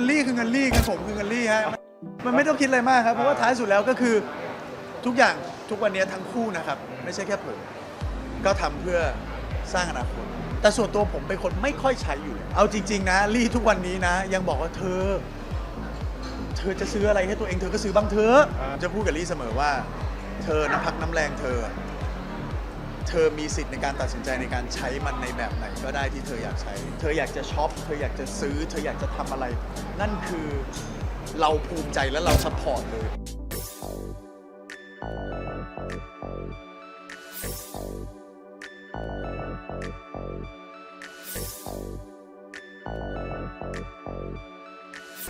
งินลี่คือเงินลี่เงินผมคือเงินลี่ฮะมันไม่ต้องคิดอะไรมากครับ เพราะว่าท้ายสุดแล้วก็คือทุกอย่างทุกวันนี้ทั้งคู่นะครับ ไม่ใช่แค่ผมก็ทำเพื่อสร้างอนาคตแต่ส่วนตัวผมเป็นคนไม่ค่อยใช้อยู่ เอาจริง ๆ นะลี่ทุกวันนี้นะ ยังบอกว่าเธอ เธอจะซื้ออะไรให้ตัวเองเธอก็ซื้อบ้างเถอจะพูดกับลี่เสมอว่า เธอน้ำพักน้ำแรงเธอ เธอมีสิทธิ์ในการตัดสินใจในการใช้มันในแบบไหนก็ได้ที่เธออยากใช้ เธออยากจะช็อป เธออยากจะซื้อ เธออยากจะทำอะไร นั่นคือเราภูมิใจและเราซัพพอร์ตเลย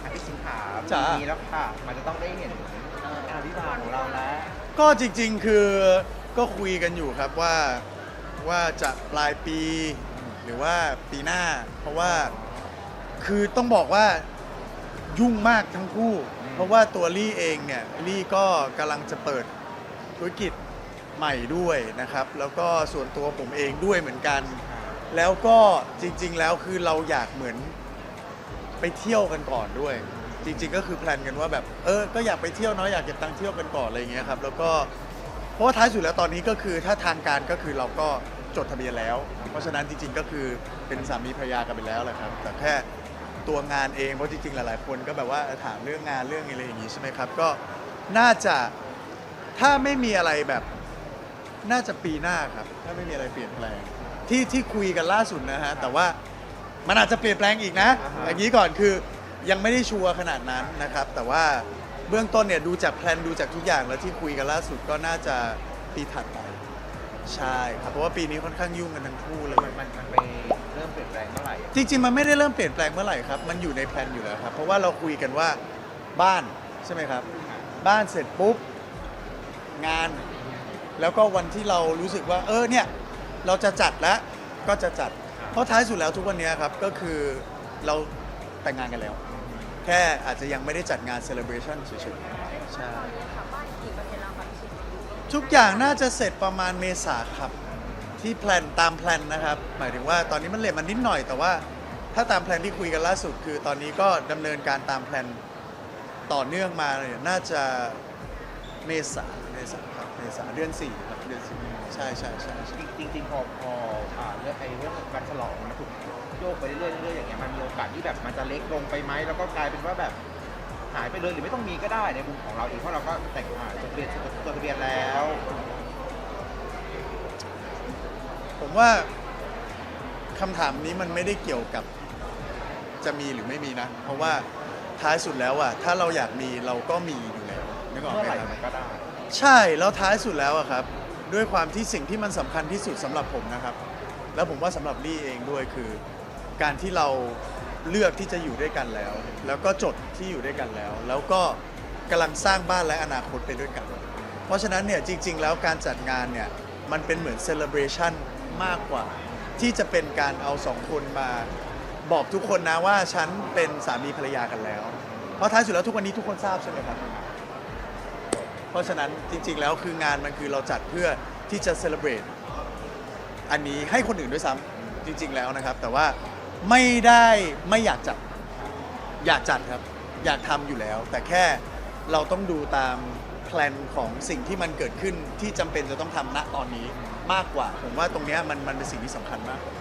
อะพี่สิงหาจ๋าปีนี้แล้วค่ะ มันจะต้องได้เห็นเอ่องานวิวาห์ของเราแล้ว ก็จริงๆ คือ ก็คุยกันอยู่ครับว่าว่าจะปลายปี หรือว่าปีหน้า เพราะว่าคือต้องบอกว่ายุ่งมากทั้งคู่ เพราะว่าตัวลี่เองเนี่ยลี่ก็กำลังจะเปิดธุรกิจใหม่ด้วยนะครับ แล้วก็ส่วนตัวผมเองด้วยเหมือนกัน แล้วก็จริง ๆ แล้วคือเราอยากเหมือนไปเที่ยวกันก่อนด้วย จริง ๆ ก็คือแพลนกันว่าแบบเออก็อยากไปเที่ยวเนาะอยากเก็บตังค์เที่ยวกันก่อนอะไรอย่างเงี้ยครับแล้วก็เพ ราะว่าท้ายสุดแล้วตอนนี้ก็คือถ้าทางการก็คือเราก็จดทะเบียนแล้ว เพราะฉะนั้นจริง ๆ ก็คือเป็นสามีภรรยากันไปแล้วแหละครับ แต่แค่ตัวงานเองเพราะจริงๆหลายๆ คนก็แบบว่าถามเรื่องงานเรื่องอะไรอย่างงี้ใช่ไหมครับ ก็น่าจะถ้าไม่มีอะไรแบบน่าจะปีหน้าครับ ถ้าไม่มีอะไรเปลี่ยนแปลง ที่ที่คุยกันล่าสุดนะฮะแต่ว่ามันอาจจะเปลี่ยนแปลงอีกนะ อย่างนี้ก่อนคือยังไม่ได้ชัวร์ขนาดนั้นนะครับ แต่ว่า เบื้องต้นเนี่ยดูจากแพลนดูจากทุกอย่างแล้วที่คุยกันล่าสุดก็น่าจะปีถัดไปใช่ครับเพราะว่าปีนี้ค่อนข้างยุ่งกันทั้งคู่เลย มันมันมันไปเริ่มเปลี่ยนแปลงเมื่อไหร่อะจริงๆ มันไม่ได้เริ่มเปลี่ยนแปลงเมื่อไหร่ครับ มันอยู่ในแผนอยู่แล้วครับ เพราะว่าเราคุยกันว่าบ้านใช่ไหมครับ บ้านเสร็จปุ๊บ งาน แล้วก็วันที่เรารู้สึกว่า เออเนี่ย เราจะจัดแล้วก็จะจัด เพราะท้ายสุดแล้วทุกวันนี้ครับก็คือเราแต่งงานกันแล้ว แค่อาจจะยังไม่ได้จัดงานเซเลบร t ชันเฉยๆใช่ทุกอย่างน่าจะเสร็จประมาณเมษาครับ ที่แพลนตามแพลนนะครับ หมายถึงว่าตอนนี้มันเลทมันนิดหน่อยแต่ว่าถ้าตามแพลนที่คุยกันล่าสุด คือตอนนี้ก็ดำเนินการตามแพลนต่อเนื่องมาเนี่ยน่าจะเมษาเมษาครับเมษาเดือนสี่ครับเดือนสี่ใช่ใช่ใช่ใช่ จริงจริงๆพอพออ่าเรื่องไอ้เรื่องวันฉลองมันถูก โยกไปเรื่อยๆเรื่อยๆอย่างเงี้ยมันมีโอกาสที่แบบมันจะเล็กลงไปไหมแล้วก็กลายเป็นว่าแบบหายไปเลยหรือไม่ต้องมีก็ได้ในมุมของเราเองเพราะเราก็แต่งอ่าจดทะเบียนจดทะเบียนแล้ว ผมว่าคำถามนี้มันไม่ได้เกี่ยวกับจะมีหรือไม่มีนะ เพราะว่าท้ายสุดแล้วอะถ้าเราอยากมีเราก็มีอยู่แล้วนึกออกเมื่อไหมไหร่ครับ มันก็ได้ ใช่แล้วท้ายสุดแล้วอะครับ ด้วยความที่สิ่งที่มันสำคัญที่สุดสำหรับผมนะครับ แล้วผมว่าสำหรับลี่เองด้วยคือ การที่เราเลือกที่จะอยู่ด้วยกันแล้ว แล้วก็จดที่อยู่ด้วยกันแล้ว แล้วก็กำลังสร้างบ้านและอนาคตไปด้วยกัน เพราะฉะนั้นเนี่ยจริง ๆ แล้วการจัดงานเนี่ยมันเป็นเหมือนเซเลบร t ชันมากกว่า ที่จะเป็นการเอาสองคนมาบอกทุกคนนะว่าฉันเป็นสามีภรรยากันแล้ว เพราะท้ายสุดแล้วทุกวันนี้ทุกคนทราบใช่ไหมครับ เพราะฉะนั้นจริง ๆ แล้วคืองานมันคือเราจัดเพื่อที่จะเซเลบรตอันนี้ให้คนอื่นด้วยซ้ำจริง ๆ แล้วนะครับ แต่ว่า ไม่ได้ไม่อยากจัด อยากจัดครับ อยากทำอยู่แล้ว แต่แค่เราต้องดูตามแพลนของสิ่งที่มันเกิดขึ้นที่จำเป็นจะต้องทำณตอนนี้มากกว่า ผมว่าตรงเนี้ยมันมันเป็นสิ่งที่สำคัญมากกว่า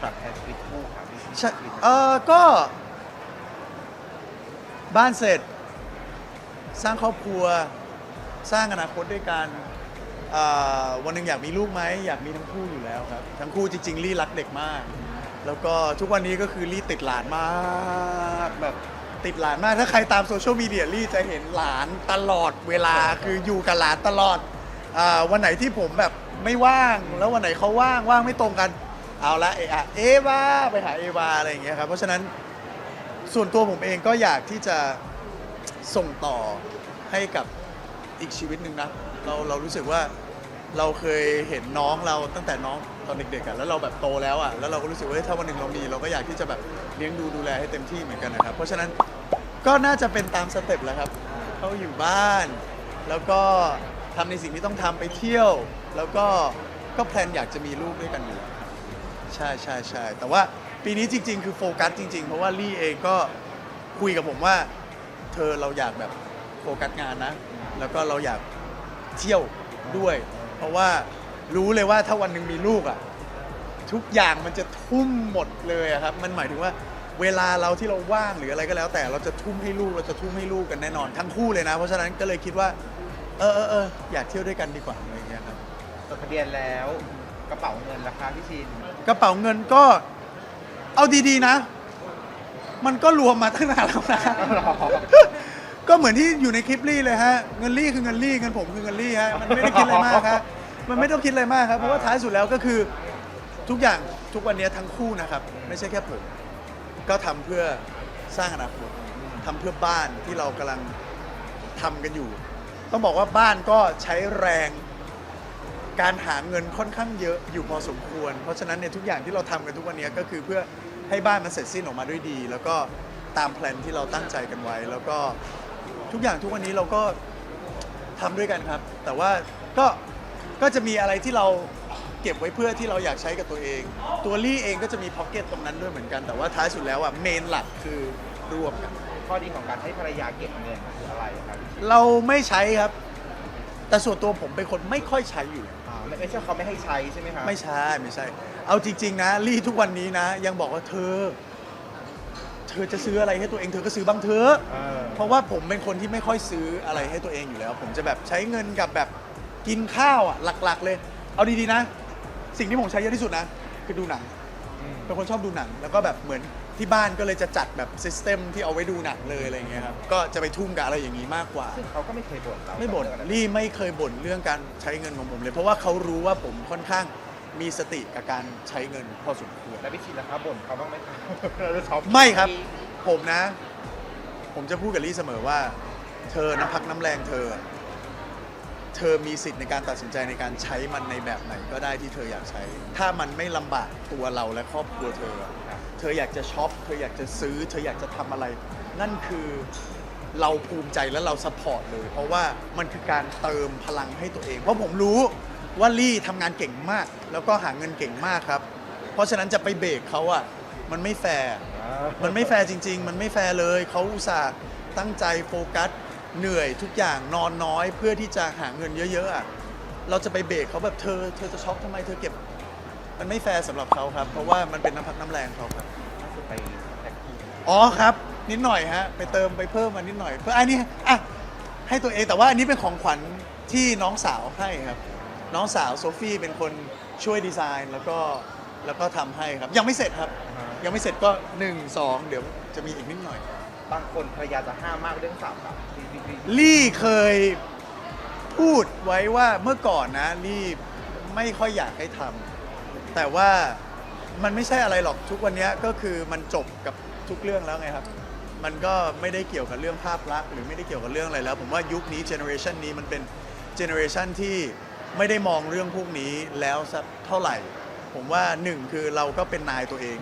ครับแทนชีวิตคู่ครับใช่เออก็บ้านเสร็จ สร้างครอบครัว สร้างอนาคตด้วยกันอ่าวันหนึ่งอยากมีลูกไหมอยากมีทั้งคู่อยู่แล้วครับ ทั้งคู่จริงๆลี่รักเด็กมาก แล้วก็ทุกวันนี้ก็คือลี่ติดหลานมากแบบติดหลานมาก ถ้าใครตามโซเชียลมีเดียลี่จะเห็นหลานตลอดเวลาคืออยู่กับหลานตลอดอาวันไหนที่ผมแบบไม่ว่าง แล้ววันไหนเขาว่างว่างไม่ตรงกัน เอาละเออะเอวาไปหาเอวาอะไรอย่างเงี้ยครับเพราะฉะนั้นส่วนตัวผมเองก็อยากที่จะส่งต่อให้กับอีกชีวิตหนึ่งนะเราเรารู้สึกว่าเราเคยเห็นน้องเราตั้งแต่น้อง ตอนเด็กๆอะแล้วเราแบบโตแล้วอะแล้วเราก็รู้สึกว่าเฮ้ยถ้าวันหนึ่งเรามีเราก็อยากที่จะแบบเลี้ยงดูดูแลให้เต็มที่เหมือนกันนะครับเพราะฉะนั้นก็น่าจะเป็นตามสเต็ปแหล้วครับเขาอยู่บ้าน แล้วก็ทำในสิ่งที่ต้องทำไปเที่ยว แล้วก็ก็แพลนอยากจะมีลูกด้วยกันอยู่แล้วใช่ใช่ใช่แต่ว่าปีนี้จริง ๆ คือโฟกัสจริง ๆ เพราะว่าลี่เองก็คุยกับผมว่า เธอเราอยากแบบโฟกัสงานนะ แล้วก็เราอยากเที่ยวด้วย เพราะว่า รู้เลยว่าถ้าวันหนึ่งมีลูกอะทุกอย่างมันจะทุ่มหมดเลยอะครับ มันหมายถึงว่าเวลาเราที่เราว่างหรืออะไรก็แล้ว แต่เราจะทุ่มให้ลูกเราจะทุ่มให้ลูกกันแน่นอนทั้งคู่เลยนะ เพราะฉะนั้นก็เลยคิดว่า เออเออเอออยากเที่ยวด้วยกันดีกว่าอะไรอย่างเงี้ยครับ จดทะเบียนแล้วกระเป๋าเงินราคาพี่ชินกระเป๋าเงินก็เอาดีๆนะ มันก็รวมมาตั้งนานแล้วนะก็เหมือนที่อยู่ในคลิปลี่เลยฮะ เงินลี่คือเงินลี่เงินผมคือเงินลี่ฮะ มันไม่ได้คิดอะไรมากครับ มันไม่ต้องคิดอะไรมากครับ เพราะว่าท้ายสุดแล้วก็คือทุกอย่างทุกวันนี้ทั้งคู่นะครับ ไม่ใช่แค่ผม ก็ทำเพื่อสร้างอนาคตทำเพื่อบ้านที่เรากำลังทำกันอยู่ ต้องบอกว่าบ้านก็ใช้แรง การหาเงินค่อนข้างเยอะอยู่พอสมควร เพราะฉะนั้นเนี่ยทุกอย่างที่เราทำกันทุกวันนี้ก็คือเพื่อให้บ้านมันเสร็จสิ้นออกมาด้วยดี แล้วก็ตามแพลนที่เราตั้งใจกันไว้ แล้วก็ทุกอย่างทุกวันนี้เราก็ทำด้วยกันครับ แต่ว่าก็ ก็จะมีอะไรที่เราเก็บไว้เพื่อที่เราอยากใช้กับตัวเอง ตัวลี่เองก็จะมีพ็อกเก็ตตรงนั้นด้วยเหมือนกันแต่ว่าท้ายสุดแล้วอะเมนหลักคือรวมกันข้อดีของการให้ภรรยาเก็บเงินคืออะไรครับพี่ชินเราไม่ใช้ครับ แต่ส่วนตัวผมเป็นคนไม่ค่อยใช้อยู่อ่าไม่ไม่ใช่เขาไม่ให้ใช้ใช่ไหมครับไม่ใช่ไม่ใช่ เอาจริง ๆ นะลี่ทุกวันนี้นะ ยังบอกว่าเธอ เธอจะซื้ออะไรให้ตัวเองเธอก็ซื้อบ้างเถอะ เออเพราะว่าผมเป็นคนที่ไม่ค่อยซื้ออะไรให้ตัวเองอยู่แล้ว ผมจะแบบใช้เงินกับแบบ กินข้าวอะหลักๆ เลย เอาดีๆนะ สิ่งที่ผมใช้เยอะที่สุดนะ คือดูหนังอืมเป็นคนชอบดูหนัง แล้วก็แบบเหมือนที่บ้านก็เลยจะจัดแบบซิสเต็มที่เอาไว้ดูหนังเลยอะไรอย่างเงี้ยครับ ก็จะไปทุ่มกับอะไรอย่างนี้มากกว่า ซึ่งเขาก็ไม่เคยบ่นเราไม่บ่นเรื่องอะรลี่ไม่เคยบ่นเรื่องการใช้เงินของผมเลย เพราะว่าเขารู้ว่าผมค่อนข้างมีสติกับการใช้เงินพอสมควร แล้วพี่ชินนะครับบ่นเขาบ้างไหมครับ เราช็อปไม่ครับ ผมนะ ผมจะพูดกับลี่เสมอว่า เธอน้ำพักน้ำแรงเธอ เธอมีสิทธิ์ในการตัดสินใจในการใช้มันในแบบไหนก็ได้ที่เธออยากใช้ ถ้ามันไม่ลำบากตัวเราและครอบครัวเธอ เธออยากจะช็อป เธออยากจะซื้อ เธออยากจะทำอะไร นั่นคือเราภูมิใจและเราสปอร์ตเลย เพราะว่ามันคือการเติมพลังให้ตัวเอง เพราะผมรู้ว่าลี่ทำงานเก่งมาก แล้วก็หาเงินเก่งมากครับ เพราะฉะนั้นจะไปเบรกเขาอะมันไม่แฟร์ มันไม่แฟร์จริง ๆ มันไม่แฟร์เลย เขาอุตส่าห์ตั้งใจโฟกัส เหนื่อยทุกอย่างนอนน้อยเพื่อที่จะหาเงินเยอะๆอะเราจะไปเบรกเขาแบบเธอ เธอจะช็อปทำไมเธอเก็บ มันไม่แฟร์สำหรับเขาครับ เพราะว่ามันเป็นน้ำพักน้ำแรงเขาครับ ล่าสุดไปแท็กซี่อ๋อครับ นิดหน่อยฮะไปเติมไปเพิ่มมานิดหน่อย เพื่ออันนี้อะให้ตัวเองแต่ว่าอันนี้เป็นของขวัญที่น้องสาวให้ครับ น้องสาวโซฟี่เป็นคนช่วยดีไซน์แล้วก็แล้วก็ทำให้ครับ ยังไม่เสร็จครับ ยังไม่เสร็จก็1 2เดี๋ยวจะมีอีกนิดหน่อย บางคนภรรยาจะห้ามมากเรื่องสาวกับที่ที่ที่ ลี่เคยพูดไว้ว่าเมื่อก่อนนะลี่ไม่ค่อยอยากให้ทำแต่ว่ามันไม่ใช่อะไรหรอกทุกวันนี้ก็คือมันจบกับทุกเรื่องแล้วไงครับ มันก็ไม่ได้เกี่ยวกับเรื่องภาพลักษณ์หรือไม่ได้เกี่ยวกับเรื่องอะไรแล้ว ผมว่ายุคนี้เจเนอเรชันนี้มันเป็นเจเนอเรชันที่ไม่ได้มองเรื่องพวกนี้แล้วสักเท่าไหร่ ผมว่าหนึ่งคือเราก็เป็นนายตัวเอง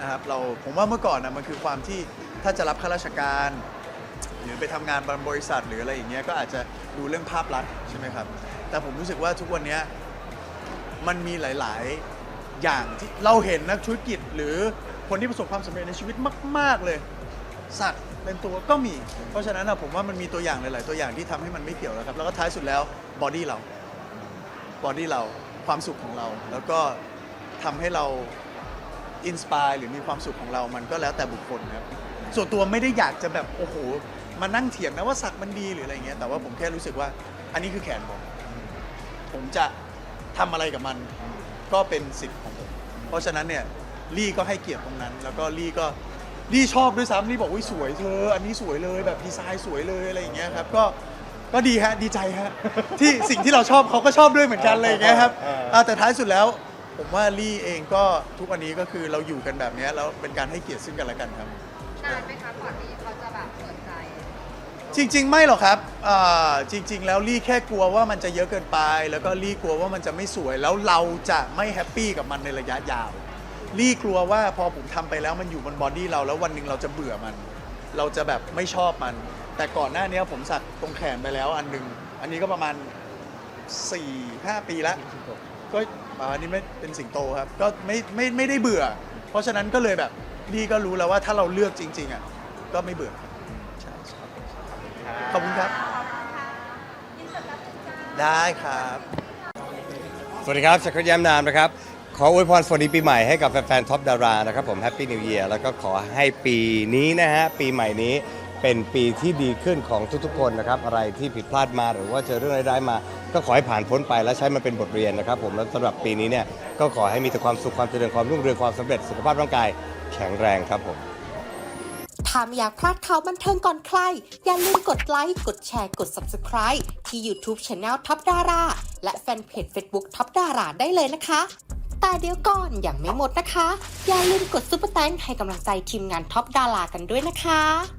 นะครับเราผมว่าเมื่อก่อนนะมันคือความที่ถ้าจะรับข้าราชการ หรือไปทำงานบริษัทหรืออะไรอย่างเงี้ยก็อาจจะดูเรื่องภาพลักษณ์ใช่ไหมครับแต่ผมรู้สึกว่าทุกวันนี้มันมีหลาย ๆ อย่างที่เราเห็นนักธุรกิจ หรือคนที่ประสบความสำเร็จในชีวิตมาก ๆ เลย สักเป็นตัวก็มี เพราะฉะนั้นนะผมว่ามันมีตัวอย่างหลาย ๆ ตัวอย่างที่ทำให้มันไม่เกี่ยวแล้วครับแล้วก็ท้ายสุดแล้วบอดี้เราบอดี้เราความสุขของเรา แล้วก็ทำให้เราอินสปายหรือมีความสุขของเรามันก็แล้วแต่บุคคลครับส่วนตัวไม่ได้อยากจะแบบโอ้โห มานั่งเถียงนะว่าสักมันดีหรืออะไรเงี้ยแต่ว่าผมแค่รู้สึกว่าอันนี้คือแขนผม ผมจะทำอะไรกับมันก็เป็นสิทธิ์ของผม เพราะฉะนั้นเนี่ยลี่ก็ให้เกียรติตรงนั้น แล้วก็ลี่ก็ลี่ชอบด้วยซ้ำลี่บอกว่าสวยเธอ อันนี้สวยเลยแบบดีไซน์สวยเลยอะไรอย่างเงี้ยครับก็ก็ดีฮะดีใจฮะที่สิ่งที่เราชอบเขาก็ชอบด้วยเหมือนกันอะไรอย่างเงี้ยครับอ่าแต่ท้ายสุดแล้ว ผมว่าลี่เองก็ทุกวันนี้ก็คือเราอยู่กันแบบเนี้ยแล้วเป็นการให้เกียรติซึ่งกันและกันครับ จริง ๆ ไม่หรอกครับอ่าจริง ๆ แล้วลี่แค่กลัวว่ามันจะเยอะเกินไป แล้วก็ลี่กลัวว่ามันจะไม่สวย แล้วเราจะไม่แฮปปี้กับมันในระยะยาว ลี่กลัวว่าพอผมทำไปแล้วมันอยู่บนบอดี้เราแล้ววันหนึ่งเราจะเบื่อมัน เราจะแบบไม่ชอบมัน แต่ก่อนหน้านี้ผมสักตรงแขนไปแล้วอันหนึ่งอันนี้ก็ประมาณ 4-5 ปีแล้วก็อันนี้ไม่เป็นสิงโตครับ ก็ไม่ไม่ไม่ได้เบื่อ เพราะฉะนั้นก็เลยแบบลี่ก็รู้แล้วว่าถ้าเราเลือกจริง ๆอะก็ไม่เบื่อ อบคุณครับ ได้ครับ สวัสดีครับชักรยามนามนะครับ ขออวยพรสวัสดีปีใหม่ให้กับแฟนๆท็อปดารานะครับผมแฮปปี้นิว e ยร์แล้วก็ขอให้ปีนี้นะฮะ ปีใหม่นี้เป็นปีที่ดีขึ้นของทุกๆคนนะครับ อะไรที่ผิดพลาดมาหรือว่าเจอเรื่องร้ายๆมา ก็ขอให้ผ่านพ้นไปและใช้มันเป็นบทเรียนนะครับผมแล้วสำหรับปีนี้เนี่ยก็ขอให้มีแต่ความสุขความเจริญความรุ่งเรืองความสำเร็จสุขภาพร่างกายแข็งแรงครับผม ถ้าไม่อยากพลาดข่าวบันเทิงก่อนใคร อย่าลืมกดไลค์ กดแชร์ กด Subscribe ที่ YouTube Channel ท็อปดารา และแฟนเพจ Facebook ท็อปดาราได้เลยนะคะ แต่เดี๋ยวก่อนอย่างไม่หมดนะคะ อย่าลืมกดซุปเปอร์แตงให้กำลังใจทีมงานท็อปดารากันด้วยนะคะ